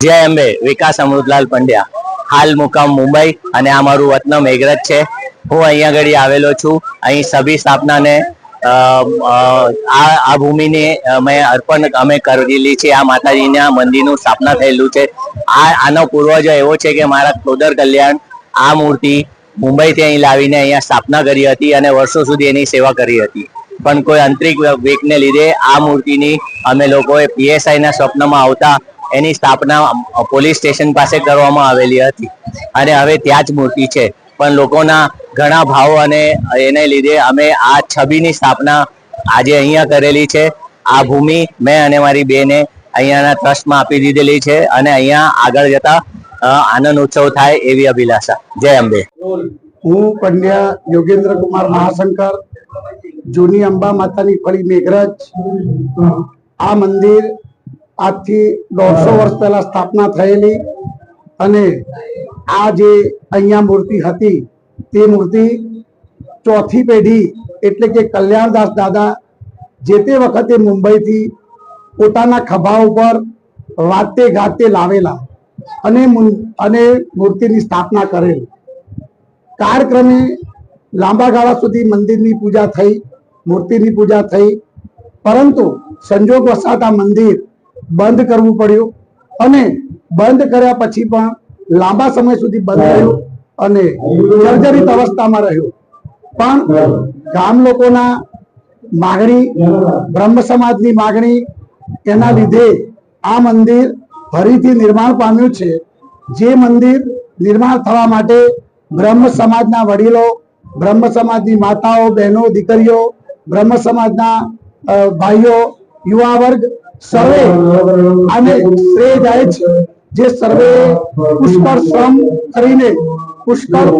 જય અંબે, વિકાસ અમૃતલાલ પંડ્યા. હાલ મુકામ મુંબઈ અને આ મારું વતન મેઘરજ છે. હું અહીંયા આગળ આવેલો છું. અહીં સભી સ્થાપનાને આ આ ભૂમિને અમે અર્પણ અમે કરેલી છે. આ માતાજીના મંદિરનું સ્થાપના થયેલું છે. આ, આનો પૂર્વજ એવો છે કે મારા ખોદર કલ્યાણ આ મૂર્તિ મુંબઈથી અહીં લાવીને અહીંયા સ્થાપના કરી હતી અને વર્ષો સુધી એની સેવા કરી હતી. પણ કોઈ આંતરિક વેગને લીધે આ મૂર્તિની અમે લોકોએ પીએસઆઈના સ્વપ્નમાં આવતા એની સ્થાપના પોલીસ સ્ટેશન પાસે કરવામાં આવેલી હતી. અને હવે ત્યાં જ મૂર્તિ છે. પણ લોકોના ઘણા ભાવ અને એને લીધે અમે આ છબીની સ્થાપના આજે અહીંયા કરેલી છે. આ ભૂમિ મેં અને મારી બેને અહીંયાના ટ્રસ્ટમાં આપી દીધેલી છે અને અહીંયા આગળ જતા આનંદ ઉત્સવ થાય એવી અભિલાષા. જય અંબે. હું પંડ્યા યોગેન્દ્ર કુમાર મહાશંકર, જૂની અંબા માતાની ફળી મેઘરાજ. આ મંદિર આજથી દોઢસો વર્ષ પહેલા સ્થાપના થયેલી અને આ જે અહીંયા મૂર્તિ હતી, તે મૂર્તિ ચોથી પેઢી એટલે કે કલ્યાણદાસ દાદા જે તે વખતે મુંબઈથી પોતાના ખભા ઉપર વાતે ગાતે લાવેલા અને અને મૂર્તિની સ્થાપના કરેલ. કાળક્રમે લાંબા ગાળા સુધી મંદિરની પૂજા થઈ, મૂર્તિની પૂજા થઈ, પરંતુ સંજોગ વસાત મંદિર બંધ કરવું પડ્યું. અને બંધ કર્યા પછી પણ લાંબા સમય સુધી બંધ રહ્યું અને જર્જરિત અવસ્થામાં રહ્યું. પણ ગામ લોકોના માગણી બ્રહ્મ સમાજની માગણી એના લીધે આ મંદિર ફરીથી નિર્માણ પામ્યું છે. જે મંદિર નિર્માણ થવા માટે બ્રહ્મ સમાજના વડીલો બ્રહ્મ સમાજની માતાઓ બહેનો દીકરીઓ બ્રહ્મ સમાજના ભાઈઓ યુવા વર્ગ સર્વે અને શ્રેય જાય છે જે સર્વે પુષ્કળ શ્રમ કરીને, પુષ્કળ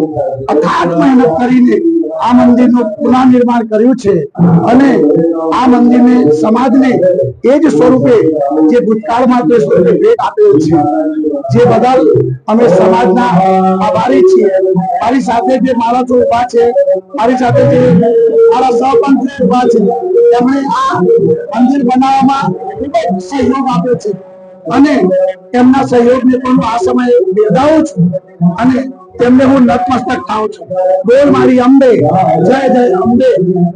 અથાગ મહેનત કરીને આ મંદિરનું પુનઃનિર્માણ કર્યું છે. અને આ મંદિરને, સમાજને એ જ સ્વરૂપે, જે ભૂતકાળમાં તે સ્વરૂપે ભેટ આપેલ છે. જે બદલ અમે સમાજના આભારી છીએ. મારી સાથે જે માણસો ઊભા છે, મારી સાથે જે મારા સહપંચ ઊભા છે, તેમણે આ મંદિર બનાવવામાં ખૂબ જ સહયોગ આપ્યો છે. અને તેમના સહયોગને પણ આ સમયે બિરદાવું છું અને તેમને હું નતમસ્તક થાઉં છું. બોલ મારી અંબે, જય જય અંબે.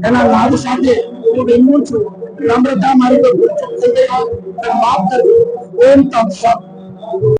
એના લાભ સાથે હું વિનવું છું. નમ્રતા મારી તો ભૂલ ચૂક થઈ ગઈ માફ કરજો. ઓમ તત્સત